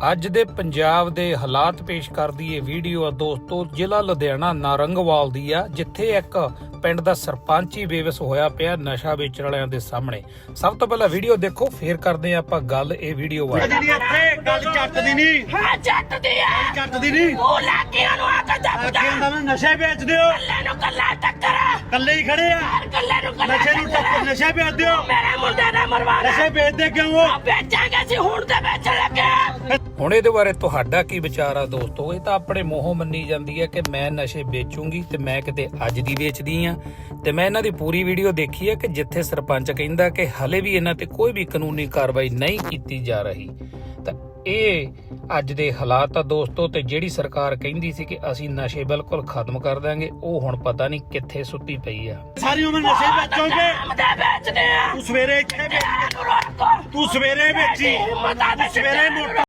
ਅੱਜ ਦੇ ਪੰਜਾਬ ਦੇ ਹਾਲਾਤ ਪੇਸ਼ ਕਰਦੀ ਇਹ ਵੀਡੀਓ ਆ ਦੋਸਤੋ ਜ਼ਿਲ੍ਹਾ ਲੁਧਿਆਣਾ ਨਾਰੰਗਵਾਲ ਦੀ ਆ ਜਿੱਥੇ ਇੱਕ ਪਿੰਡ ਦਾ ਸਰਪੰਚ ਹੀ ਬੇਵਸ ਹੋਇਆ ਪਿਆ ਨਸ਼ਾ ਵੇਚਣ ਵਾਲਿਆਂ ਦੇ ਸਾਹਮਣੇ। ਸਭ ਤੋਂ ਪਹਿਲਾਂ ਵੀਡੀਓ ਦੇਖੋ ਫੇਰ ਕਰਦੇ ਆ ਆਪਾਂ ਗੱਲ ਇਹ ਵੀਡੀਓ ਬਾਰੇ ਇੱਥੇ ਗੱਲ ਚੱਟ ਦੀ ਨਹੀਂ। ਹਾਂ ਜੱਟ ਦੀ ਆ। ਚੱਟ ਦੀ ਨਹੀਂ। ਉਹ ਲਾਕੀਆਂ ਨੂੰ ਆ ਕੇ ਦੱਬਦਾ ਅੱਗੇ ਹੁੰਦਾ ਮੈਂ ਨਸ਼ੇ ਵੇਚਦੇ ਹੋ ਕੱਲੇ ਨੂੰ ਕੱਲਾ ਟੱਕਰ। ਕੱਲੇ ਹੀ ਖੜੇ ਆ। ਕੱਲੇ ਨੂੰ ਕੱਲਾ ਨਸ਼ੇ ਨੂੰ ਟੱਕਰ। ਨਸ਼ੇ ਵੇਚਦੇ ਹੋ ਮੇਰੇ ਮੁੰਡੇ ਦਾ ਮਰਵਾਣਾ ਨਸ਼ੇ ਵੇਚਦੇ ਕਿਉਂ ਹੋ? ਵੇਚਾਂਗੇ ਸੀ ਹੁਣ ਤੇ ਵੇਚਣ ਲੱਗੇ ਹੁਣ ਇਹਦੇ ਬਾਰੇ ਤੁਹਾਡਾ ਕੀ ਵਿਚਾਰ ਆ ਦੋਸਤੋ? ਇਹ ਤਾਂ ਆਪਣੇ ਮੋਹ ਮੰਨੀ ਜਾਂਦੀ ਹੈ ਕਿ ਮੈਂ ਨਸ਼ੇ ਵੇਚੂੰਗੀ ਤੇ ਮੈਂ ਕਿਤੇ ਅੱਜ ਦੀ ਵੇਚਦੀ ਆ ਤੇ ਮੈਂ ਇਹਨਾਂ ਦੀ ਪੂਰੀ ਵੀਡੀਓ ਦੇਖੀ ਹੈ ਕਿ ਜਿੱਥੇ ਸਰਪੰਚ ਕਹਿੰਦਾ ਕਿ ਹਲੇ ਵੀ ਇਹਨਾਂ ਤੇ ਕੋਈ ਵੀ ਕਾਨੂੰਨੀ ਕਾਰਵਾਈ ਨਹੀਂ ਕੀਤੀ ਜਾ ਰਹੀ। ਤਾਂ ਇਹ ਅੱਜ ਦੇ ਹਾਲਾਤ ਆ ਦੋਸਤੋ ਤੇ ਜਿਹੜੀ ਸਰਕਾਰ ਕਹਿੰਦੀ ਸੀ ਕਿ ਅਸੀਂ ਨਸ਼ੇ ਬਿਲਕੁਲ ਖਤਮ ਕਰ ਦਾਂਗੇ ਉਹ ਹੁਣ ਪਤਾ ਨਹੀਂ ਕਿੱਥੇ ਸੁੱਤੀ ਪਈ ਆ। ਸਾਰੀ ਉਮਰ ਨਸ਼ੇ ਵੇਚੋਗੇ? ਤੇ ਵੇਚਦੇ ਆ। ਤੂੰ ਸਵੇਰੇ ਇੱਥੇ ਵੇਚ ਤੂੰ ਸਵੇਰੇ ਵੇਚੀ। ਤੂੰ ਸਵੇਰੇ ਮੋਟਾ